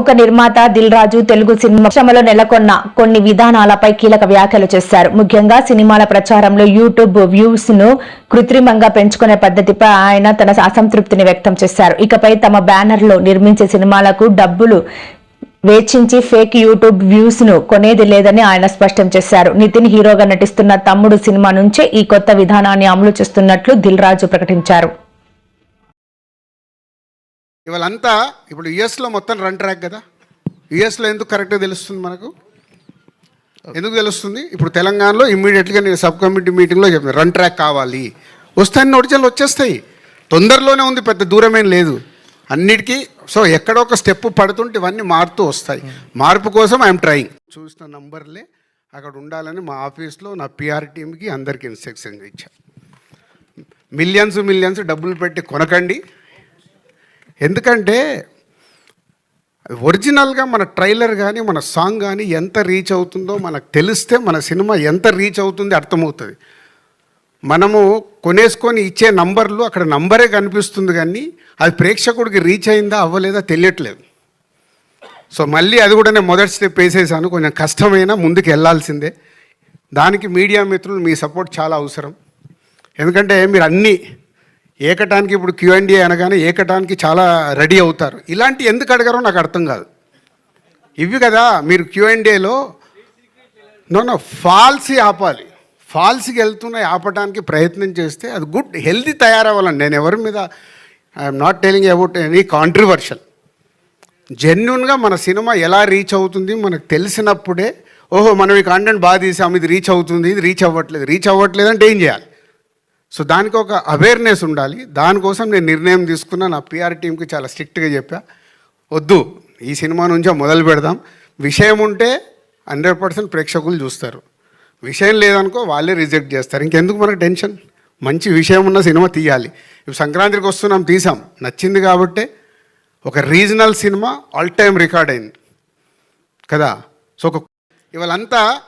ఒక నిర్మాత దిల్ రాజు తెలుగు సినిమా శ్రమలో నెలకొన్న కొన్ని విధానాలపై కీలక వ్యాఖ్యలు చేశారు. ముఖ్యంగా సినిమాల ప్రచారంలో యూట్యూబ్ వ్యూస్ను కృత్రిమంగా పెంచుకునే పద్ధతిపై ఆయన తన అసంతృప్తిని వ్యక్తం చేశారు. ఇకపై తమ బ్యానర్లో నిర్మించే సినిమాలకు డబ్బులు వేచించి ఫేక్ యూట్యూబ్ వ్యూస్ను కొనేది లేదని ఆయన స్పష్టం చేశారు. నితిన్ హీరోగా నటిస్తున్న తమ్ముడు సినిమా నుంచే ఈ కొత్త విధానాన్ని అమలు చేస్తున్నట్లు దిల్ రాజు ప్రకటించారు. ఇవాళంతా ఇప్పుడు యుఎస్లో మొత్తం రన్ ట్రాక్ కదా? యుఎస్లో ఎందుకు కరెక్ట్గా తెలుస్తుంది మనకు? ఎందుకు తెలుస్తుంది? ఇప్పుడు తెలంగాణలో ఇమ్మీడియట్గా నేను సబ్ కమిటీ మీటింగ్లో చెప్తాను రన్ ట్రాక్ కావాలి. వస్తాయని నోటిచలు వచ్చేస్తాయి. తొందరలోనే ఉంది పెద్ద దూరమేం లేదు. అన్నిటికీ సో ఎక్కడో ఒక స్టెప్ పడుతుంటే ఇవన్నీ మారుతూ వస్తాయి. మార్పు కోసం ఐఎమ్ ట్రయింగ్. చూసిన నంబర్లే అక్కడ ఉండాలని మా ఆఫీస్లో నా పిఆర్ టీమ్కి అందరికీ ఇన్స్ట్రక్షన్ ఇచ్చాను మిలియన్స్ మిలియన్స్ డబ్బులు పెట్టి కొనకండి. ఎందుకంటే ఒరిజినల్గా మన ట్రైలర్ కానీ మన సాంగ్ కానీ ఎంత రీచ్ అవుతుందో మనకు తెలిస్తే మన సినిమా ఎంత రీచ్ అవుతుంది అర్థమవుతుంది. మనము కొనేసుకొని ఇచ్చే నంబర్లు అక్కడ నంబరే కనిపిస్తుంది కానీ అది ప్రేక్షకుడికి రీచ్ అయిందా అవ్వలేదా తెలియట్లేదు. సో మళ్ళీ అది కూడా నేను మొదటి స్టెప్ వేసేసాను. కొంచెం కష్టమైనా ముందుకు వెళ్ళాల్సిందే. దానికి మీడియా మిత్రులు మీ సపోర్ట్ చాలా అవసరం. ఎందుకంటే మీరు అన్నీ ఏకటానికి ఇప్పుడు క్యూఎండి అనగానే ఏకటానికి చాలా రెడీ అవుతారు. ఇలాంటి ఎందుకు అడగారో నాకు అర్థం కాదు. ఇవి కదా మీరు క్యూఎండిఏలో నో నో ఫాల్సీ ఆపాలి. ఫాల్స్కి వెళ్తున్నాయి ఆపడానికి ప్రయత్నం చేస్తే అది గుడ్ హెల్దీ తయారవ్వాలండి నేను ఎవరి మీద I'm not telling about any controversial జెన్యున్గా మన సినిమా ఎలా రీచ్ అవుతుంది మనకు తెలిసినప్పుడే ఓహో మనం ఈ కాంటెంట్ బాగా తీసాం ఇది రీచ్ అవుతుంది ఇది రీచ్ అవ్వట్లేదు. రీచ్ అవ్వట్లేదు అంటే ఏం చేయాలి? సో దానికి ఒక అవేర్నెస్ ఉండాలి. దానికోసం నేను నిర్ణయం తీసుకున్న. నా పిఆర్ టీంకి చాలా స్ట్రిక్ట్గా చెప్పా. వద్దు ఈ సినిమా నుంచే మొదలు పెడదాం. విషయం ఉంటే హండ్రెడ్ పర్సెంట్ ప్రేక్షకులు చూస్తారు. విషయం లేదనుకో వాళ్ళే రిజెక్ట్ చేస్తారు. ఇంకెందుకు మనకు టెన్షన్? మంచి విషయం ఉన్న సినిమా తీయాలి. ఇప్పుడు సంక్రాంతికి వస్తున్నాం తీసాం. నచ్చింది కాబట్టే ఒక regional cinema all time record అయింది. కదా? సో ఒక ఇవాళంతా